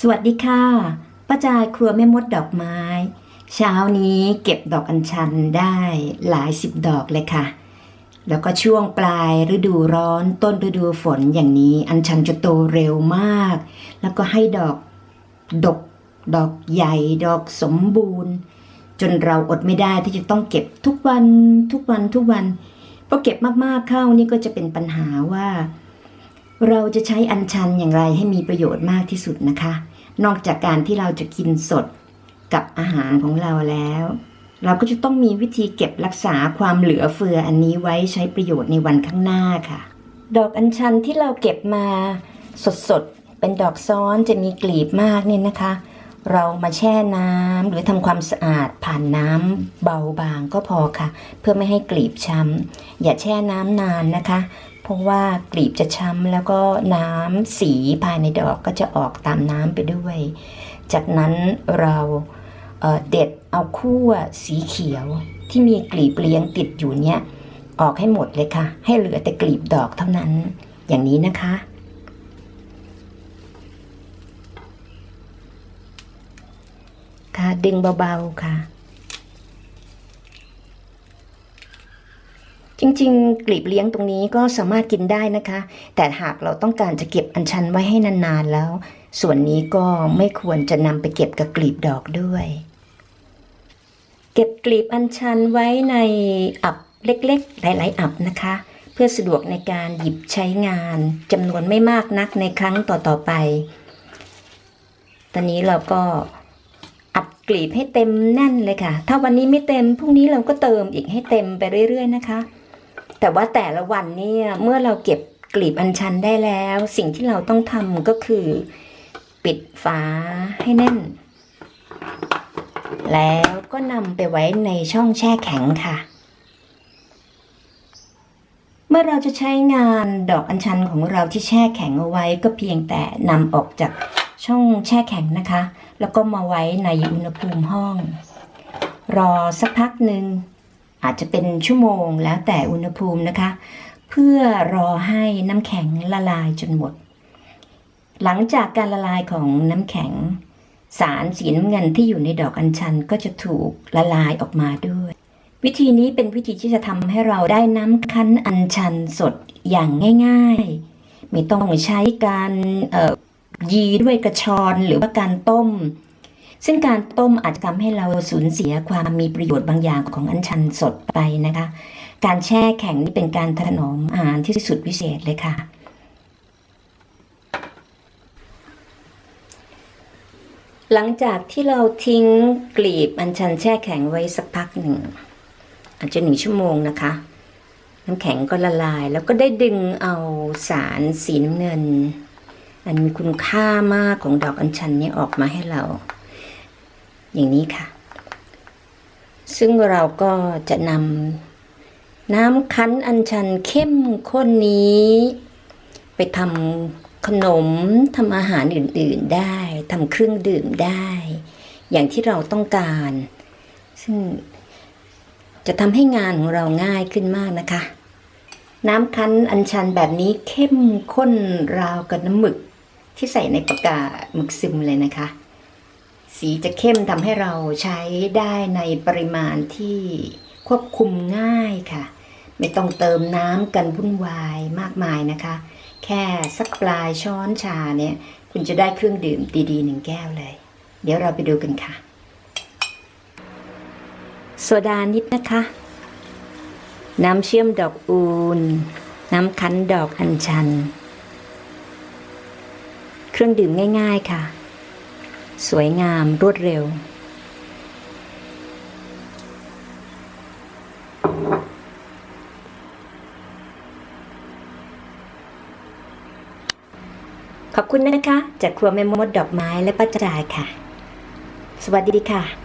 สวัสดีค่ะป้าจายครัวแม่มดดอกไม้ เช้านี้เก็บดอกอัญชันได้หลายสิบดอกเลยค่ะ แล้วก็ช่วงปลายฤดูร้อนต้นฤดูฝนอย่างนี้อัญชันจะโตเร็วมาก แล้วก็ให้ดอกดก ดอกใหญ่ ดอกสมบูรณ์ จนเราอดไม่ได้ที่จะต้องเก็บทุกวันทุกวันทุกวันพอเก็บมากๆเข้านี่ก็จะเป็นปัญหาว่า เราจะใช้อัญชันอย่างไรให้มีประโยชน์มากที่สุดนะคะ นอกจากการที่เราจะกินสดกับอาหารของเราแล้ว เราก็จะต้องมีวิธีเก็บรักษาความเหลือเฟืออันนี้ไว้ใช้ประโยชน์ในวันข้างหน้าค่ะ ดอกอัญชันที่เราเก็บมาสดๆเป็นดอกซ้อนจะมีกลีบมากเนี่ยนะคะ เรามาแช่น้ำหรือทำความสะอาดผ่านน้ำเบาบางก็พอค่ะ เพื่อไม่ให้กลีบช้ำอย่าแช่น้ำนานนะคะ เพราะว่ากลีบจะช้ำแล้วก็น้ำสีภายในดอกก็จะออกตามน้ำไปด้วย จากนั้นเราเเด็ดเอาขั้วสีเขียวที่มีกลีบเลี้ยงติดอยู่เนี่ยออกให้หมดเลยค่ะ ให้เหลือแต่กลีบดอกเท่านั้น อย่างนี้นะคะ ค่ะ ดึงเบาๆค่ะ จริงๆกลีบเลี้ยงตรงนี้ก็สามารถกินได้นะคะ แต่หากเราต้องการจะเก็บอัญชันไว้ให้นานๆแล้ว ส่วนนี้ก็ไม่ควรจะนำไปเก็บกับกลีบดอกด้วย เก็บกลีบอัญชันไว้ในอับเล็กๆ หลาย ๆ อับนะคะ เพื่อสะดวกในการหยิบใช้งานจำนวนไม่มากนักในครั้งต่อๆไป ตอนนี้เราก็ กลีบให้เต็มแน่นเลยค่ะ ถ้าวันนี้ไม่เต็มพรุ่งนี้เราก็เติมอีกให้เต็มไปเรื่อย ๆ นะคะ แต่ว่าแต่ละวันเนี่ยเมื่อเราเก็บกลีบอัญชันได้แล้ว สิ่งที่เราต้องทำก็คือ ปิดฝาให้แน่น แล้วก็นำไปไว้ในช่องแช่แข็งค่ะ เมื่อเราจะใช้งานดอกอัญชันของเราที่แช่แข็งเอาไว้ ก็เพียงแต่นำออกจากช่องแช่แข็งนะคะ แล้วก็มาไว้ในอุณหภูมิห้อง รอสักพักหนึ่งอาจจะเป็นชั่วโมงแล้วแต่อุณหภูมินะคะ เพื่อรอให้น้ำแข็งละลายจนหมด หลังจากการละลายของน้ำแข็ง สารสีน้ำเงินที่อยู่ในดอกอัญชันก็จะถูกละลายออกมาด้วย วิธีนี้เป็นวิธีที่จะทำให้เราได้น้ำคั้นอัญชันสดอย่างง่าย ๆ ไม่ต้องใช้การ ยีด้วยกระชอนหรือว่าการต้ม ซึ่งการต้มอาจจะทำให้เราสูญเสียความมีประโยชน์บางอย่างของอัญชันสดไปนะคะ การแช่แข็งนี่เป็นการถนอมอาหารที่สุดวิเศษเลยค่ะหลังจากที่เราทิ้งกลีบอัญชันแช่แข็งไว้สักพักหนึ่ง อาจจะหนึ่งชั่วโมงนะคะ น้ำแข็งก็ละลายแล้วก็ได้ดึงเอาสารสีน้ำเงิน อันมีคุณค่ามากของดอกอัญชันนี้ออกมาให้เรา อย่างนี้ค่ะ ซึ่งเราก็จะนำน้ำคั้นอัญชันเข้มข้นนี้ ไปทำขนมทำอาหารอื่น ๆได้ทำเครื่องดื่มได้ อย่างที่เราต้องการ ซึ่งจะทำให้งานของเราง่ายขึ้นมากนะคะน้ำคั้นอัญชันแบบนี้เข้มข้นราวกับน้ำหมึก ที่ใส่ในปากกาหมึกซึมเลยนะคะ สีจะเข้มทำให้เราใช้ได้ในปริมาณที่ควบคุมง่ายค่ะ ไม่ต้องเติมน้ำกันวุ่นวายมากมายนะคะ แค่สักปลายช้อนชาเนี่ย คุณจะได้เครื่องดื่มดีๆหนึ่งแก้วเลย เดี๋ยวเราไปดูกันค่ะโซดานิดนะคะ น้ำเชื่อมดอกอูน น้ำคั้นดอกอัญชัน เครื่องดื่มง่ายๆค่ะ สวยงามรวดเร็ว ขอบคุณนะคะ จากครัวแม่มดดอกไม้และป้าจายค่ะ สวัสดีค่ะ